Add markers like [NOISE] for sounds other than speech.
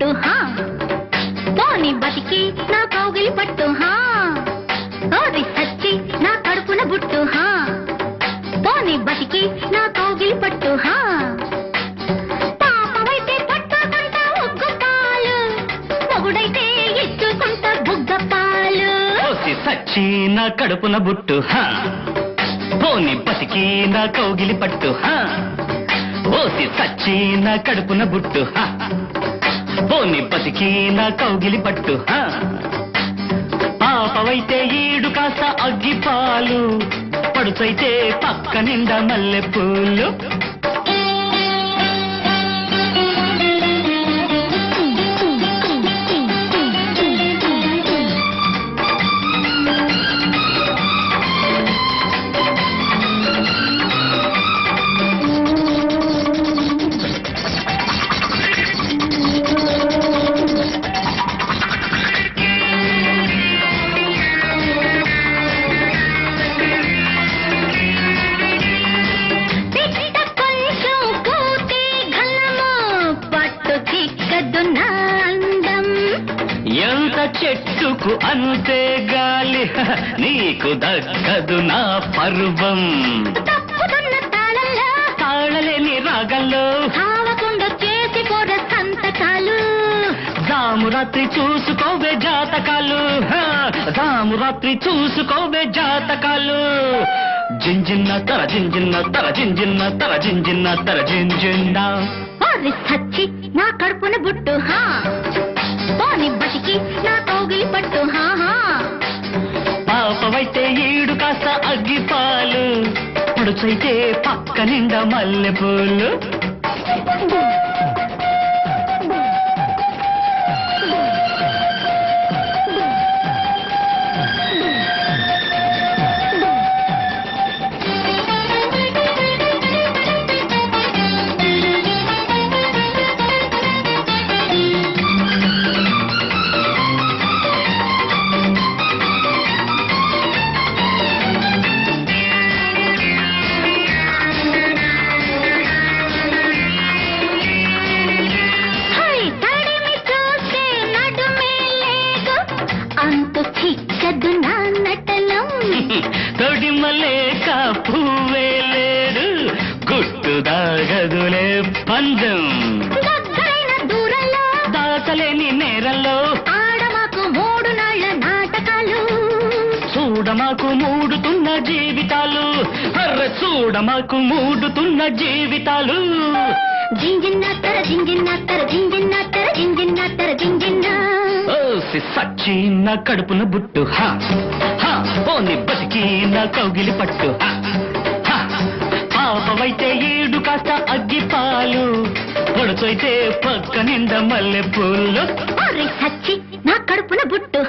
పట్టు హా? పోని బతికి నా కౌగిలి పట్టు హా? ఓరి సచ్చి నా కడుపున బుట్టు హా? పోని బతికి నా కౌగిలి పట్టు హా? సచ్చి నా కడుపున బుట్టు హా? పోని బతికి నా కౌగిలి పట్టు హా? ఓసి సచ్చి నా కడుపున బుట్టు హా? పోని బతికి నా కౌగిలి పట్టు. పాపవైతే ఈడు కాస్త అగ్గి పాలు పడుచైతే పక్క నిండా మల్లె పూలు చెట్టుకు అంతే గాలి. [LAUGHS] నీకు దక్కదు నా పర్వం. తాళలేని రాగంలో రాత్రి చూసుకోవే జాతకాలు. హ, రాత్రి చూసుకోవే జాతకాలు. జింజిన్న తర జింజిన్న తర జింజిన్న తర జింజిన్న తర జింజిన్న ఓరి సచ్చి నా కడుపున బుట్టు హా. పోని బతికి నా కౌగిలి పట్టు హా పాపవైతే ఈడు కాస్త అగ్గిపాలు పొడుచైతే పక్క నిండా మల్లెపూలు. దూరంలో దాచలేని నేరల్లో ఆడమాకు మూడు నాళ్ళ నాటకాలు. చూడమాకు మూడుతున్న జీవితాలు. అర్ర చూడమాకు మూడుతున్న జీవితాలు. జింజిన్న తర జింజిన్న తర జింజిన్న. తర జింజిన్న తర జింజిన్న ఓసి సచ్చి నా కడుపున బుట్టు. హా హా పోని బతికి నా కౌగిలి పట్టు హా హా పాపవైతే ఈడు కాస్త అగ్గిపాలు పొడుచైతే పక్క నిండా మల్లె పూలు నా కడుపున బుట్టు.